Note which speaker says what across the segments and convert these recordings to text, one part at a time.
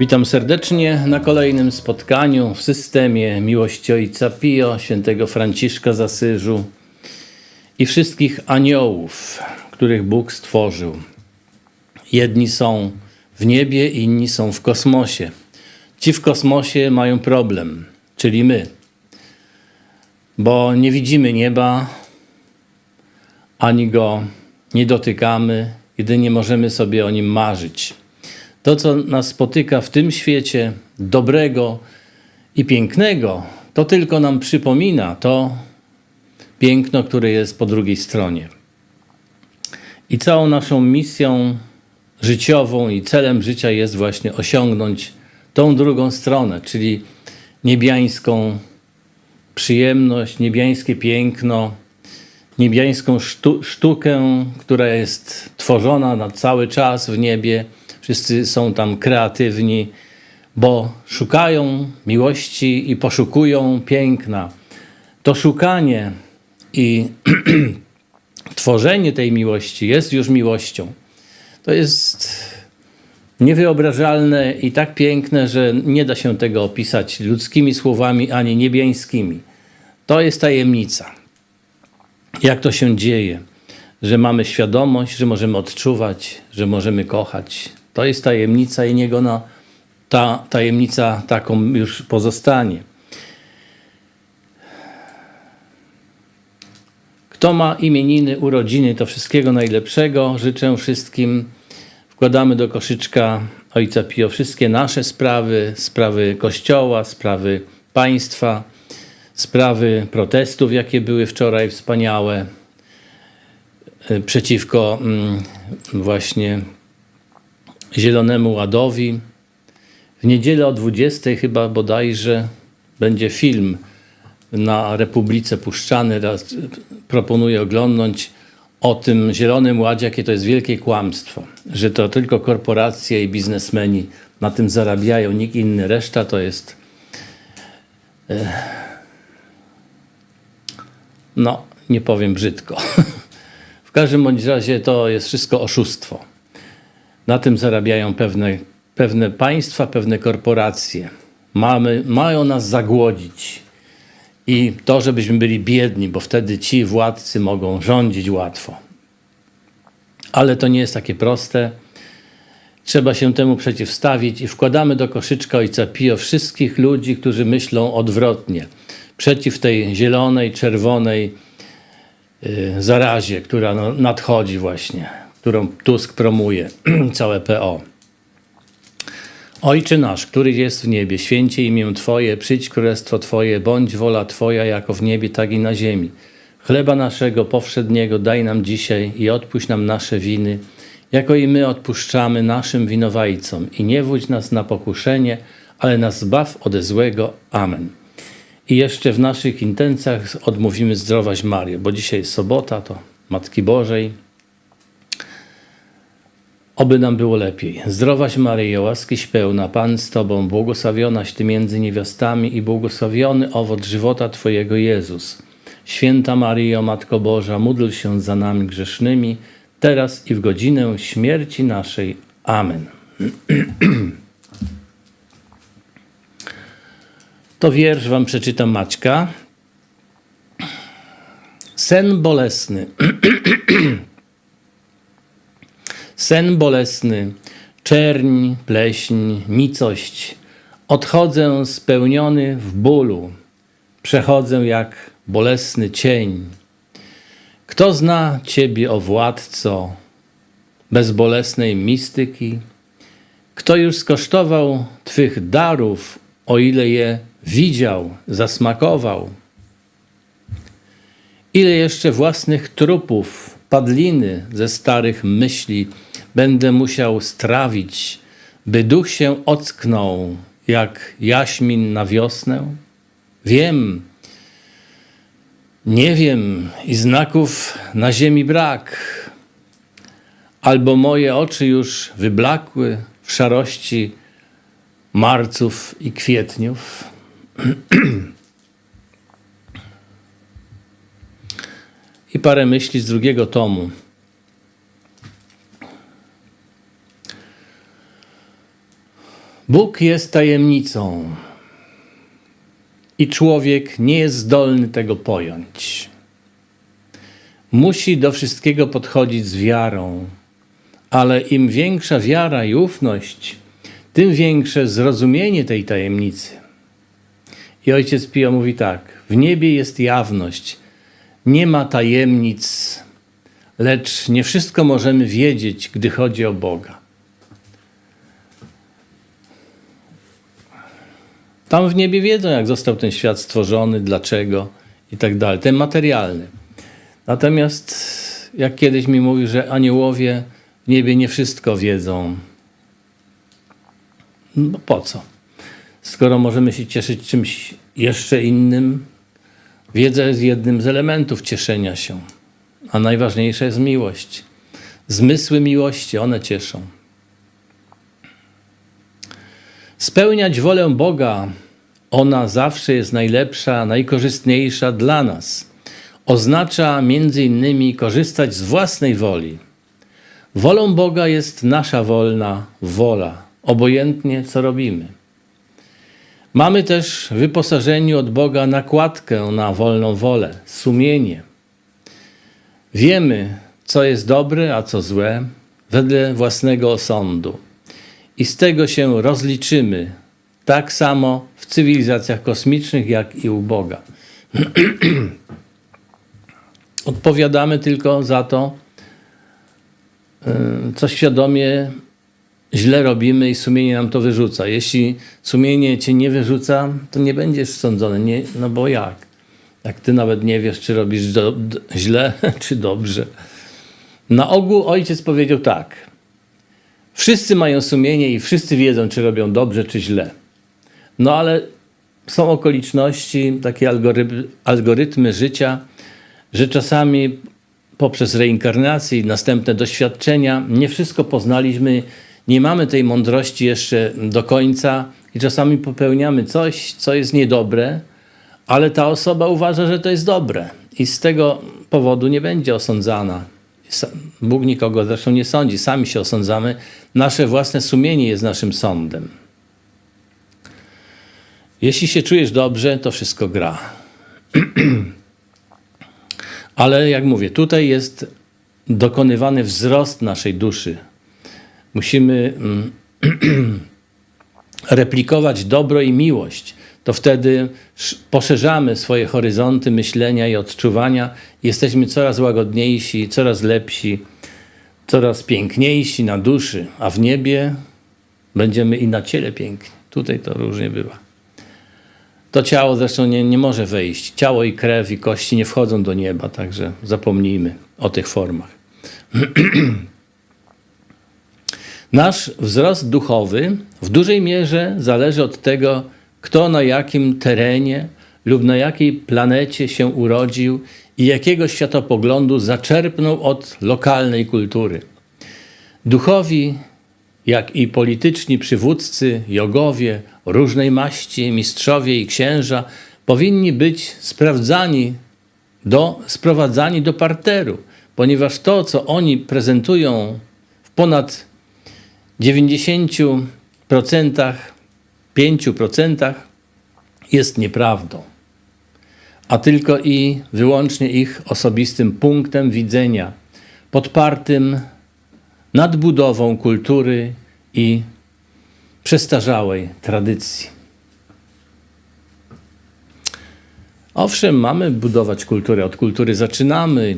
Speaker 1: Witam serdecznie na kolejnym spotkaniu w systemie miłości Ojca Pio, świętego Franciszka z Asyżu i wszystkich aniołów, których Bóg stworzył. Jedni są w niebie, inni są w kosmosie. Ci w kosmosie mają problem, czyli my, bo nie widzimy nieba, ani go nie dotykamy, jedynie możemy sobie o nim marzyć. To, co nas spotyka w tym świecie dobrego i pięknego, to tylko nam przypomina to piękno, które jest po drugiej stronie. I całą naszą misją życiową i celem życia jest właśnie osiągnąć tą drugą stronę, czyli niebiańską przyjemność, niebiańskie piękno, niebiańską sztu sztukę, która jest tworzona na cały czas w niebie. Wszyscy są tam kreatywni, bo szukają miłości i poszukują piękna. To szukanie i tworzenie tej miłości jest już miłością. To jest niewyobrażalne i tak piękne, że nie da się tego opisać ludzkimi słowami ani niebiańskimi. To jest tajemnica. Jak to się dzieje, że mamy świadomość, że możemy odczuwać, że możemy kochać. To jest tajemnica i niego no, ta tajemnica taką już pozostanie. Kto ma imieniny, urodziny, to wszystkiego najlepszego. Życzę wszystkim. Wkładamy do koszyczka Ojca Pio wszystkie nasze sprawy, sprawy Kościoła, sprawy państwa, sprawy protestów, jakie były wczoraj wspaniałe y, przeciwko mm, właśnie Zielonemu Ładowi. W niedzielę o 20 chyba bodajże będzie film na Republice puszczany. Raz proponuję oglądnąć o tym Zielonym Ładzie, jakie to jest wielkie kłamstwo, że to tylko korporacje i biznesmeni na tym zarabiają, nikt inny. Reszta to jest no, nie powiem brzydko. W każdym bądź razie to jest wszystko oszustwo. Na tym zarabiają pewne, pewne państwa, pewne korporacje. Mamy, mają nas zagłodzić. I to, żebyśmy byli biedni, bo wtedy ci władcy mogą rządzić łatwo. Ale to nie jest takie proste. Trzeba się temu przeciwstawić i wkładamy do koszyczka Ojca Pio wszystkich ludzi, którzy myślą odwrotnie. Przeciw tej zielonej, czerwonej y, zarazie, która no, nadchodzi właśnie, którą Tusk promuje, całe PO. Ojcze nasz, który jest w niebie, święcie imię Twoje, przyjdź królestwo Twoje, bądź wola Twoja jako w niebie, tak i na ziemi. Chleba naszego powszedniego daj nam dzisiaj i odpuść nam nasze winy, jako i my odpuszczamy naszym winowajcom. I nie wódź nas na pokuszenie, ale nas zbaw ode złego. Amen. I jeszcze w naszych intencjach odmówimy zdrowaś Marię, bo dzisiaj jest sobota, to Matki Bożej. Oby nam było lepiej. Zdrowaś Maryjo, łaskiś pełna, Pan z Tobą, błogosławionaś Ty między niewiastami i błogosławiony owoc żywota Twojego Jezus. Święta Maryjo, Matko Boża, módl się za nami grzesznymi, teraz i w godzinę śmierci naszej. Amen. To wiersz wam przeczytam Maćka. Sen bolesny. Sen bolesny, czerń, pleśń, nicość. Odchodzę spełniony w bólu. Przechodzę jak bolesny cień. Kto zna Ciebie, o władco, bezbolesnej mistyki? Kto już skosztował Twych darów, o ile je widział, zasmakował? Ile jeszcze własnych trupów, padliny ze starych myśli będę musiał strawić, by duch się ocknął jak jaśmin na wiosnę? Wiem, nie wiem i znaków na ziemi brak, albo moje oczy już wyblakły w szarości marców i kwietniów. I parę myśli z drugiego tomu. Bóg jest tajemnicą i człowiek nie jest zdolny tego pojąć. Musi do wszystkiego podchodzić z wiarą, ale im większa wiara i ufność, tym większe zrozumienie tej tajemnicy. I ojciec Pio mówi tak: W niebie jest jawność, nie ma tajemnic, lecz nie wszystko możemy wiedzieć, gdy chodzi o Boga. Tam w niebie wiedzą, jak został ten świat stworzony, dlaczego i tak dalej. Ten materialny. Natomiast, jak kiedyś mi mówił, że aniołowie w niebie nie wszystko wiedzą. No po co? Skoro możemy się cieszyć czymś jeszcze innym, wiedza jest jednym z elementów cieszenia się. A najważniejsza jest miłość. Zmysły miłości, one cieszą. Spełniać wolę Boga, ona zawsze jest najlepsza, najkorzystniejsza dla nas. Oznacza między innymi korzystać z własnej woli. Wolą Boga jest nasza wolna wola, obojętnie co robimy. Mamy też w wyposażeniu od Boga nakładkę na wolną wolę, sumienie. Wiemy, co jest dobre, a co złe, wedle własnego osądu. I z tego się rozliczymy, tak samo w cywilizacjach kosmicznych, jak i u Boga. Odpowiadamy tylko za to, y, co świadomie źle robimy i sumienie nam to wyrzuca. Jeśli sumienie cię nie wyrzuca, to nie będziesz sądzony. Nie, no bo jak? Jak ty nawet nie wiesz, czy robisz do, d- źle, czy dobrze. Na ogół ojciec powiedział tak. Wszyscy mają sumienie i wszyscy wiedzą, czy robią dobrze, czy źle. No ale są okoliczności, takie algorytmy, algorytmy życia, że czasami poprzez reinkarnację i następne doświadczenia nie wszystko poznaliśmy, nie mamy tej mądrości jeszcze do końca i czasami popełniamy coś, co jest niedobre, ale ta osoba uważa, że to jest dobre i z tego powodu nie będzie osądzana. Bóg nikogo zresztą nie sądzi, sami się osądzamy. Nasze własne sumienie jest naszym sądem. Jeśli się czujesz dobrze, to wszystko gra. Ale jak mówię, tutaj jest dokonywany wzrost naszej duszy. Musimy mm, replikować dobro i miłość. To wtedy sz- poszerzamy swoje horyzonty myślenia i odczuwania. Jesteśmy coraz łagodniejsi, coraz lepsi, coraz piękniejsi na duszy, a w niebie będziemy i na ciele piękni. Tutaj to różnie bywa. To ciało zresztą nie, nie może wejść. Ciało i krew i kości nie wchodzą do nieba, także zapomnijmy o tych formach. Nasz wzrost duchowy w dużej mierze zależy od tego, kto na jakim terenie lub na jakiej planecie się urodził i jakiego światopoglądu zaczerpnął od lokalnej kultury. Duchowi, jak i polityczni przywódcy, jogowie, różnej maści, mistrzowie i księża powinni być sprawdzani, do, sprowadzani do parteru, ponieważ to, co oni prezentują w ponad 90%, 5% jest nieprawdą, a tylko i wyłącznie ich osobistym punktem widzenia, podpartym nadbudową kultury i przestarzałej tradycji. Owszem, mamy budować kulturę, od kultury zaczynamy.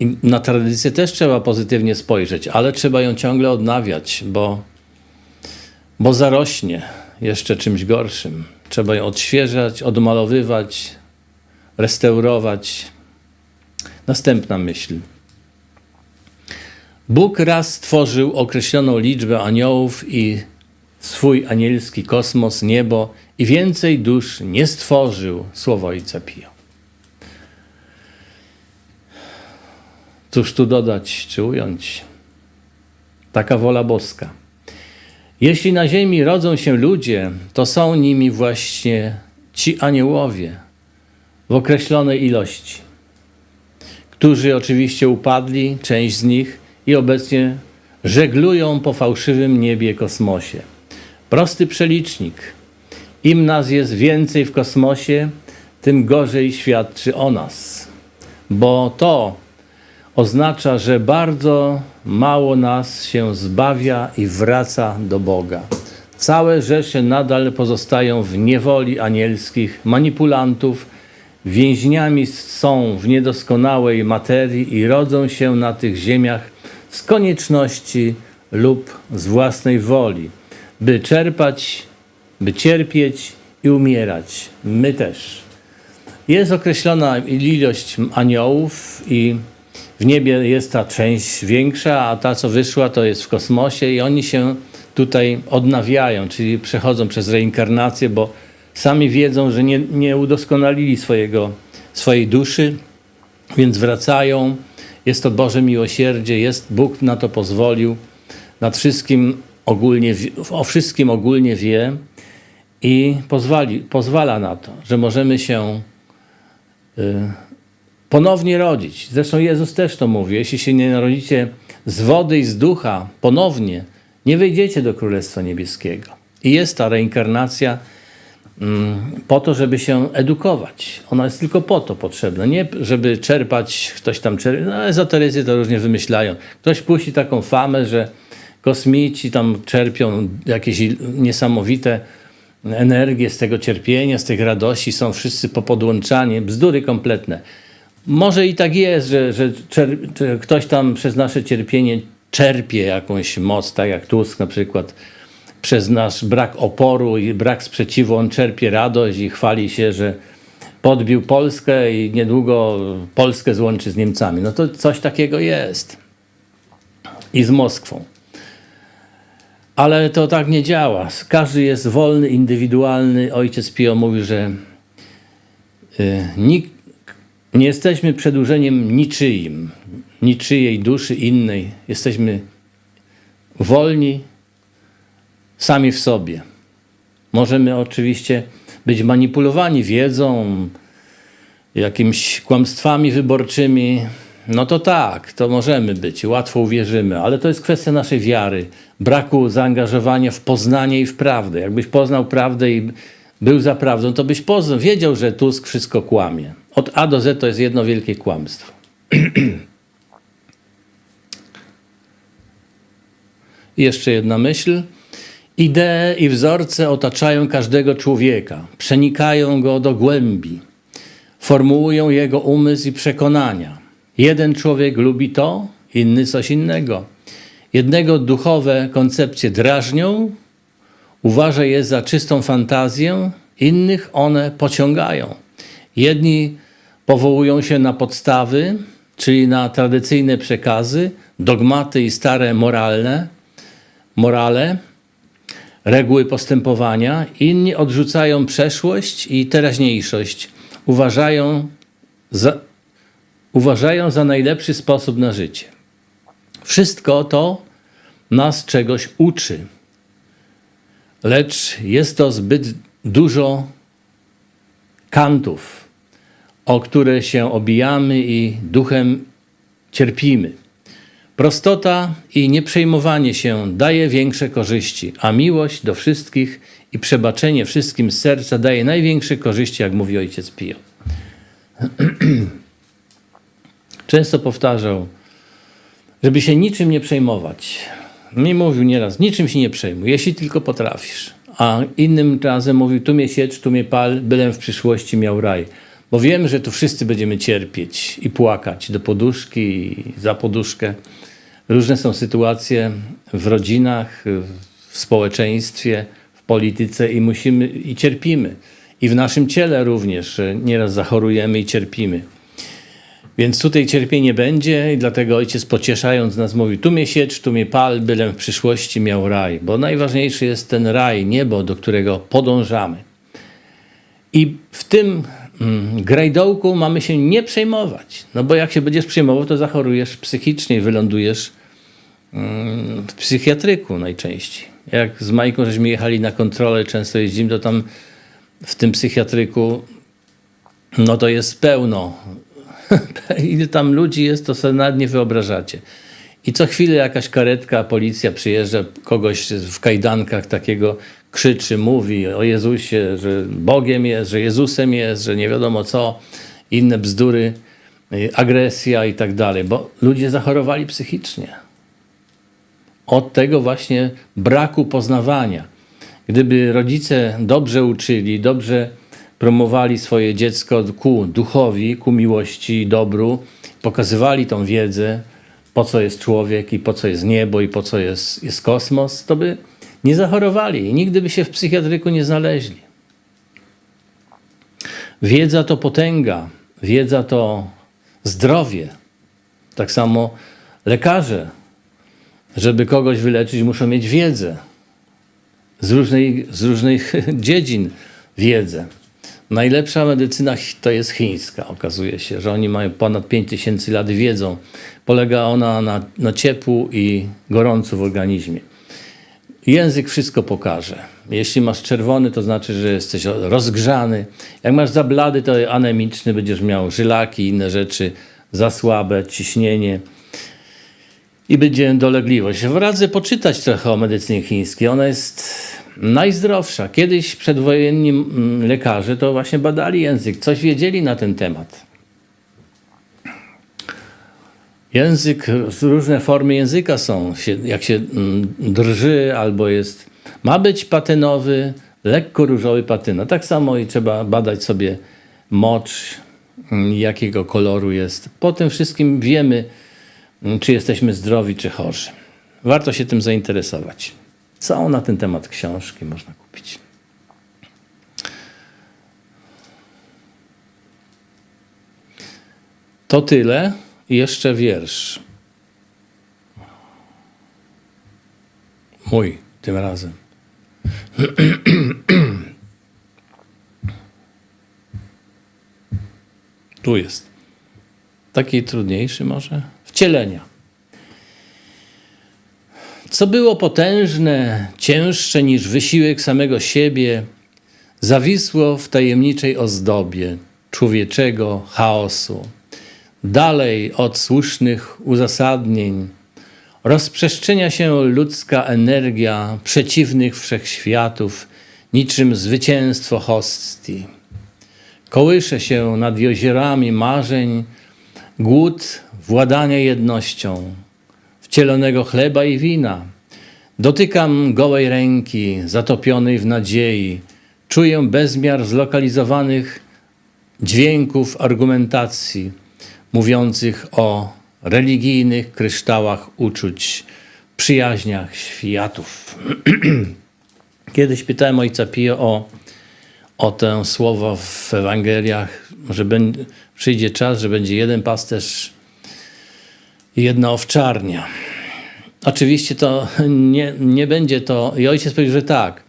Speaker 1: I na tradycję też trzeba pozytywnie spojrzeć, ale trzeba ją ciągle odnawiać, bo, bo zarośnie jeszcze czymś gorszym. Trzeba ją odświeżać, odmalowywać, restaurować. Następna myśl. Bóg raz stworzył określoną liczbę aniołów i swój anielski kosmos, niebo i więcej dusz nie stworzył, słowo Ojca Pio. Cóż tu dodać czy ująć? Taka wola boska. Jeśli na ziemi rodzą się ludzie, to są nimi właśnie ci aniołowie w określonej ilości, którzy oczywiście upadli, część z nich, i obecnie żeglują po fałszywym niebie kosmosie. Prosty przelicznik. Im nas jest więcej w kosmosie, tym gorzej świadczy o nas. Bo to oznacza, że bardzo mało nas się zbawia i wraca do Boga. Całe rzesze nadal pozostają w niewoli anielskich manipulantów, więźniami są w niedoskonałej materii i rodzą się na tych ziemiach z konieczności lub z własnej woli, by czerpać, by cierpieć i umierać. My też. Jest określona ilość aniołów i w niebie jest ta część większa, a ta, co wyszła, to jest w kosmosie i oni się tutaj odnawiają, czyli przechodzą przez reinkarnację, bo sami wiedzą, że nie, nie udoskonalili swojego, swojej duszy, więc wracają. Jest to Boże miłosierdzie, jest Bóg na to pozwolił, nad wszystkim ogólnie, o wszystkim ogólnie wie i pozwali, pozwala na to, że możemy się ponownie rodzić. Zresztą Jezus też to mówi. Jeśli się nie narodzicie z wody i z ducha ponownie, nie wejdziecie do Królestwa Niebieskiego. I jest ta reinkarnacja mm, po to, żeby się edukować. Ona jest tylko po to potrzebna. Nie, żeby czerpać, ktoś tam czerpie. No, ezoterycy to różnie wymyślają. Ktoś puści taką famę, że kosmici tam czerpią jakieś niesamowite energię z tego cierpienia, z tych radości, są wszyscy popodłączani. Bzdury kompletne. Może i tak jest, że, że ktoś tam przez nasze cierpienie czerpie jakąś moc, tak jak Tusk na przykład. Przez nasz brak oporu i brak sprzeciwu on czerpie radość i chwali się, że podbił Polskę i niedługo Polskę złączy z Niemcami. No to coś takiego jest. I z Moskwą. Ale to tak nie działa. Każdy jest wolny, indywidualny. Ojciec Pio mówi, że y, nikt, nie jesteśmy przedłużeniem niczyim, niczyjej duszy innej. Jesteśmy wolni sami w sobie. Możemy oczywiście być manipulowani wiedzą, jakimiś kłamstwami wyborczymi. No to tak, to możemy być, łatwo uwierzymy, ale to jest kwestia naszej wiary, braku zaangażowania w poznanie i w prawdę. Jakbyś poznał prawdę i był za prawdą, to byś poznał, wiedział, że Tusk wszystko kłamie. Od A do Z to jest jedno wielkie kłamstwo. Jeszcze jedna myśl. Idee i wzorce otaczają każdego człowieka, przenikają go do głębi, formułują jego umysł i przekonania. Jeden człowiek lubi to, inny coś innego. Jednego duchowe koncepcje drażnią, uważa je za czystą fantazję, innych one pociągają. Jedni powołują się na podstawy, czyli na tradycyjne przekazy, dogmaty i stare moralne, morale, reguły postępowania, inni odrzucają przeszłość i teraźniejszość, uważają za, uważają za najlepszy sposób na życie. Wszystko to nas czegoś uczy, lecz jest to zbyt dużo kantów, o które się obijamy i duchem cierpimy. Prostota i nieprzejmowanie się daje większe korzyści, a miłość do wszystkich i przebaczenie wszystkim z serca daje największe korzyści, jak mówi ojciec Pio. Często powtarzał, żeby się niczym nie przejmować. Mi mówił nieraz, niczym się nie przejmuj, jeśli tylko potrafisz. A innym razem mówił, tu mnie siecz, tu mnie pal, bylem w przyszłości miał raj. Bo wiem, że tu wszyscy będziemy cierpieć i płakać do poduszki i za poduszkę. Różne są sytuacje w rodzinach, w społeczeństwie, w polityce i musimy, i cierpimy. I w naszym ciele również nieraz zachorujemy i cierpimy. Więc tutaj cierpienie będzie i dlatego ojciec pocieszając nas mówi, tu mnie siecz, tu mnie pal, bylem w przyszłości miał raj. Bo najważniejszy jest ten raj, niebo, do którego podążamy. I w tym mm, grajdołku mamy się nie przejmować. No bo jak się będziesz przejmował, to zachorujesz psychicznie i wylądujesz mm, w psychiatryku najczęściej. Jak z Majką żeśmy jechali na kontrolę, często jeździmy, to tam w tym psychiatryku no to jest pełno. Ile tam ludzi jest, to sobie nawet nie wyobrażacie. I co chwilę jakaś karetka, policja przyjeżdża, kogoś w kajdankach takiego, krzyczy, mówi o Jezusie, że Bogiem jest, że Jezusem jest, że nie wiadomo co, inne bzdury, y, agresja i tak dalej, bo ludzie zachorowali psychicznie. Od tego właśnie braku poznawania. Gdyby rodzice dobrze uczyli, dobrze promowali swoje dziecko ku duchowi, ku miłości i dobru, pokazywali tą wiedzę, po co jest człowiek i po co jest niebo i po co jest, jest kosmos, to by nie zachorowali i nigdy by się w psychiatryku nie znaleźli. Wiedza to potęga, wiedza to zdrowie. Tak samo lekarze, żeby kogoś wyleczyć, muszą mieć wiedzę z, z różnych dziedzin wiedzę. Najlepsza medycyna to jest chińska, okazuje się, że oni mają ponad 5000 lat wiedzą. Polega ona na, na ciepłu i gorącu w organizmie. Język wszystko pokaże. Jeśli masz czerwony, to znaczy, że jesteś rozgrzany. Jak masz za blady, to anemiczny, będziesz miał żylaki i inne rzeczy, za słabe, ciśnienie i będzie dolegliwość. Radzę poczytać trochę o medycynie chińskiej. Ona jest najzdrowsza. Kiedyś przedwojenni mm, lekarze to właśnie badali język, coś wiedzieli na ten temat. Język, różne formy języka są. Jak się mm, drży albo jest, ma być patynowy, lekko różowy patyna. Tak samo i trzeba badać sobie mocz, mm, jakiego koloru jest. Po tym wszystkim wiemy, mm, czy jesteśmy zdrowi, czy chorzy. Warto się tym zainteresować. Są na ten temat książki, można kupić. To tyle. I jeszcze wiersz. Mój tym razem. Tu jest. Taki trudniejszy może? Wcielenia. Co było potężne, cięższe niż wysiłek samego siebie, zawisło w tajemniczej ozdobie człowieczego chaosu. Dalej od słusznych uzasadnień rozprzestrzenia się ludzka energia przeciwnych wszechświatów, niczym zwycięstwo hostii. Kołysze się nad jeziorami marzeń głód władania jednością, wcielonego chleba i wina. Dotykam gołej ręki, zatopionej w nadziei. Czuję bezmiar zlokalizowanych dźwięków argumentacji, mówiących o religijnych kryształach uczuć, przyjaźniach światów. Kiedyś pytałem ojca Pio o, o te słowa w Ewangeliach, że będzie, przyjdzie czas, że będzie jeden pasterz i jedna owczarnia. Oczywiście to nie, nie będzie to, i ojciec powiedział, że tak,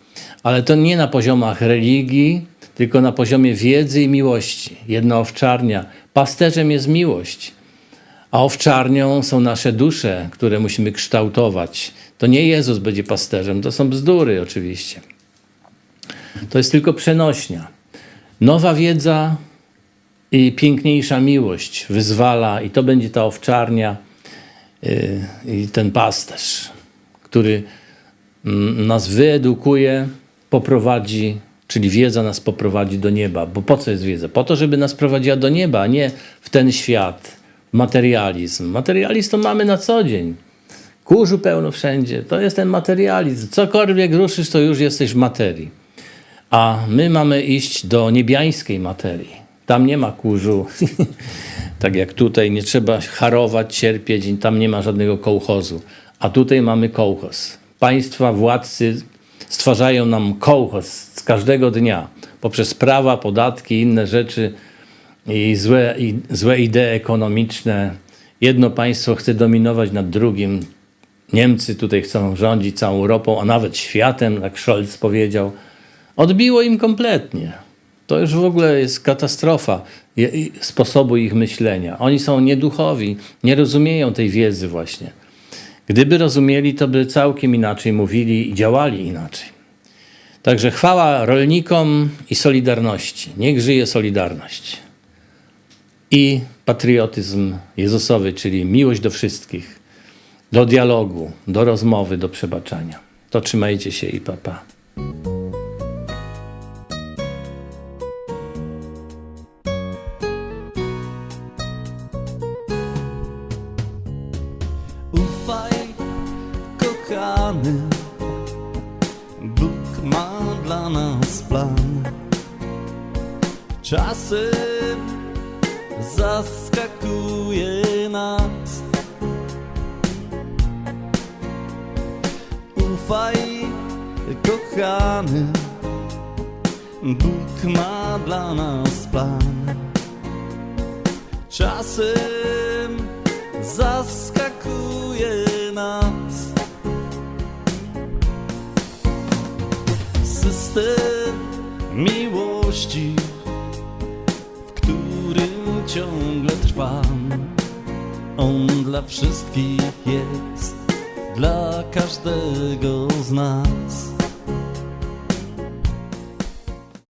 Speaker 1: ale to nie na poziomach religii, tylko na poziomie wiedzy i miłości. Jedna owczarnia. Pasterzem jest miłość, a owczarnią są nasze dusze, które musimy kształtować. To nie Jezus będzie pasterzem, to są bzdury oczywiście. To jest tylko przenośnia. Nowa wiedza i piękniejsza miłość wyzwala, i to będzie ta owczarnia yy, i ten pasterz, który mm, nas wyedukuje, poprowadzi, czyli wiedza nas poprowadzi do nieba. Bo po co jest wiedza? Po to, żeby nas prowadziła do nieba, a nie w ten świat, materializm. Materializm to mamy na co dzień. Kurzu pełno wszędzie. To jest ten materializm. Cokolwiek ruszysz, to już jesteś w materii. A my mamy iść do niebiańskiej materii. Tam nie ma kurzu. tak jak tutaj, nie trzeba harować, cierpieć, tam nie ma żadnego kołchozu. A tutaj mamy kołchoz. Państwa, władcy stwarzają nam kołchoz z każdego dnia poprzez prawa, podatki inne rzeczy i złe, i złe idee ekonomiczne. Jedno państwo chce dominować nad drugim. Niemcy tutaj chcą rządzić całą Europą, a nawet światem, jak Scholz powiedział. Odbiło im kompletnie. To już w ogóle jest katastrofa sposobu ich myślenia. Oni są nieduchowi, nie rozumieją tej wiedzy właśnie. Gdyby rozumieli, to by całkiem inaczej mówili i działali inaczej. Także chwała rolnikom i Solidarności. Niech żyje Solidarność. I patriotyzm Jezusowy, czyli miłość do wszystkich, do dialogu, do rozmowy, do przebaczania. To trzymajcie się i papa. Pa.
Speaker 2: Nas. Ufaj, kochany, Bóg ma dla nas plan. Czasem zaskakuje nas. System miłości, w którym ciągle trwam. On dla wszystkich jest, dla każdego z nas.